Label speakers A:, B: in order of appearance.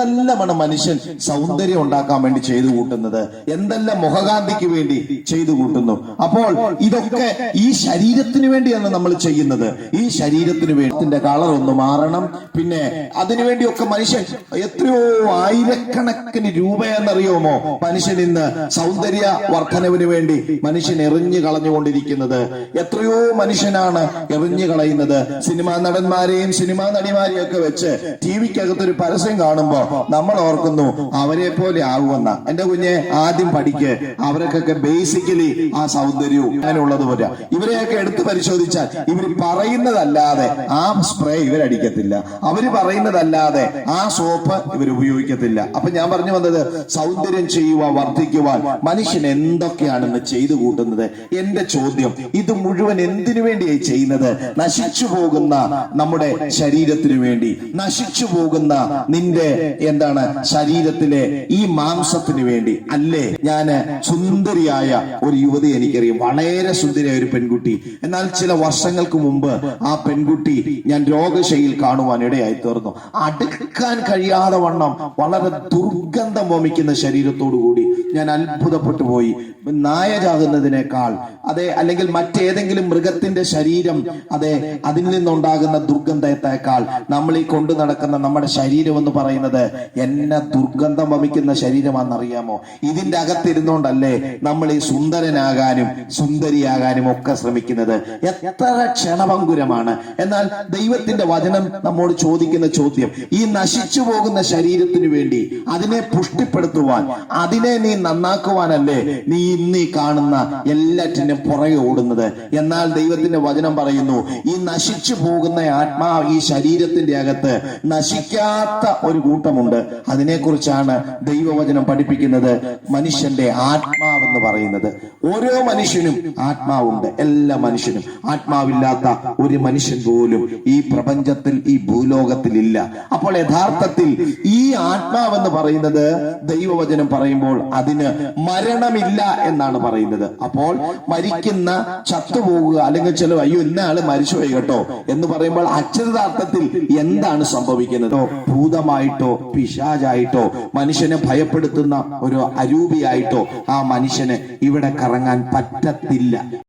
A: എന്തെല്ലാമാണ് മനുഷ്യൻ സൗന്ദര്യം ഉണ്ടാക്കാൻ വേണ്ടി ചെയ്തു കൂട്ടുന്നത്? എന്തെല്ലാം മുഖകാന്തിക്ക് വേണ്ടി ചെയ്തു കൂട്ടുന്നു? അപ്പോൾ ഇതൊക്കെ ഈ ശരീരത്തിന് വേണ്ടിയാണ് നമ്മൾ ചെയ്യുന്നത്. ഈ ശരീരത്തിന് വേണ്ടി കളർ ഒന്ന് മാറണം. പിന്നെ അതിനുവേണ്ടിയൊക്കെ മനുഷ്യൻ എത്രയോ ആയിരക്കണക്കിന് രൂപയെന്നറിയുമോ മനുഷ്യൻ ഇന്ന് സൗന്ദര്യ വർധനവിന് വേണ്ടി മനുഷ്യൻ എറിഞ്ഞു കളഞ്ഞുകൊണ്ടിരിക്കുന്നത്. എത്രയോ മനുഷ്യനാണ് എറിഞ്ഞു കളയുന്നത്. സിനിമാ നടന്മാരെയും സിനിമാ നടിമാരെയും ഒക്കെ വെച്ച് ടി വിക്കകത്ത് ഒരു പരസ്യം കാണുമ്പോ നമ്മൾ ഓർക്കുന്നു അവരെ പോലെ ആകുമെന്ന എന്റെ കുഞ്ഞെ ആദ്യം പഠിക്ക്. അവർക്കൊക്കെ ബേസിക്കലി ആ സൗന്ദര്യവും അങ്ങനെയുള്ളത് പോലെ ഇവരെയൊക്കെ എടുത്തു പരിശോധിച്ചാൽ ഇവർ പറയുന്നതല്ലാതെ ആ സ്പ്രേ ഇവരടിക്കത്തില്ല. അവർ പറയുന്നതല്ലാതെ ആ സോപ്പ് ഇവർ ഉപയോഗിക്കത്തില്ല. അപ്പൊ ഞാൻ പറഞ്ഞു വന്നത് സൗന്ദര്യം ചെയ്യുവാൻ വർദ്ധിക്കുവാൻ. മനുഷ്യൻ എന്തൊക്കെയാണെന്ന് ചെയ്തു കൂട്ടുന്നത്? എന്റെ ചോദ്യം ഇത് മുഴുവൻ എന്തിനു വേണ്ടിയായി ചെയ്യുന്നത്? നശിച്ചു പോകുന്ന നമ്മുടെ ശരീരത്തിനു വേണ്ടി. നശിച്ചു പോകുന്ന നിന്റെ എന്താണ് ശരീരത്തിലെ ഈ മാംസത്തിന് വേണ്ടി. അല്ലേ? ഞാൻ സുന്ദരിയായ ഒരു യുവതി എനിക്കറിയാം. വളരെ സുന്ദരിയായ ഒരു പെൺകുട്ടി. എന്നാൽ ചില വർഷങ്ങൾക്ക് മുമ്പ് ആ പെൺകുട്ടി ഞാൻ രോഗശൈലിയിൽ കാണുവാൻ ഇടയായി തീർന്നു. അടുക്കാൻ കഴിയാതെ വണ്ണം വളരെ ദുർഗന്ധം വമിക്കുന്ന ശരീരത്തോടു കൂടി ഞാൻ അത്ഭുതപ്പെട്ടു പോയി. നായരാകുന്നതിനേക്കാൾ അതെ അല്ലെങ്കിൽ മറ്റേതെങ്കിലും മൃഗത്തിന്റെ ശരീരം അതെ അതിൽ നിന്നുണ്ടാകുന്ന ദുർഗന്ധത്തെക്കാൾ നമ്മൾ ഈ കൊണ്ടു നടക്കുന്ന നമ്മുടെ ശരീരം എന്ന് പറയുന്നത് എന്നെ ദുർഗന്ധം വമിക്കുന്ന ശരീരമാണെന്നറിയാമോ? ഇതിന്റെ അകത്തിരുന്നോണ്ടല്ലേ നമ്മൾ ഈ സുന്ദരനാകാനും സുന്ദരിയാകാനും ഒക്കെ ശ്രമിക്കുന്നത്. എത്ര ക്ഷണഭങ്കുരമാണ് എന്നാൽ ദൈവത്തിന്റെ വചനം നമ്മോട് ചോദിക്കുന്ന ചോദ്യം ഈ നശിച്ചു പോകുന്ന ശരീരത്തിന് വേണ്ടി അതിനെ പുഷ്ടിപ്പെടുത്തുവാൻ അതിനെ നീ നന്നാക്കുവാനല്ലേ നീ ഇന്ന് കാണുന്ന എല്ലാറ്റിനും പുറകെ ഓടുന്നത്? എന്നാൽ ദൈവത്തിന്റെ വചനം പറയുന്നു ഈ നശിച്ചു പോകുന്ന ആത്മാ ഈ ശരീരത്തിന്റെ അകത്ത് നശിക്കാത്ത ഒരു കൂട്ടമുണ്ട് അതിനെക്കുറിച്ചാണ് ദൈവവചനം പഠിപ്പിക്കുന്നത്. മനുഷ്യന്റെ ആത്മാവെന്ന് പറയുന്നത്. ഓരോ മനുഷ്യനും ആത്മാവുണ്ട്. എല്ലാ മനുഷ്യനും. ആത്മാവില്ലാത്ത ഒരു മനുഷ്യൻ പോലും ഈ പ്രപഞ്ചത്തിൽ ഈ ഭൂലോകത്തിൽ ഇല്ല അപ്പോൾ യഥാർത്ഥത്തിൽ ഈ ആത്മാവെന്ന് പറയുന്നത് ദൈവവചനം പറയുമ്പോൾ അതിന് മരണമില്ല എന്നാണ് പറയുന്നത്. അപ്പോൾ മരിക്കുന്ന ചത്തുപോകുക അല്ലെങ്കിൽ ചില അയ്യോ ഇന്ന ആൾ മരിച്ചുപോയി കേട്ടോ എന്ന് പറയുമ്പോൾ അക്ഷരാർത്ഥത്തിൽ എന്താണ് സംഭവിക്കുന്നത്? ഭൂതമായിട്ടോ പിശാചായിട്ടോ മനുഷ്യനെ ഭയപ്പെടുത്തുന്ന ഒരു അരൂപിയായിട്ടോ ആ മനുഷ്യന് ഇവിടെ കറങ്ങാൻ പറ്റത്തില്ല.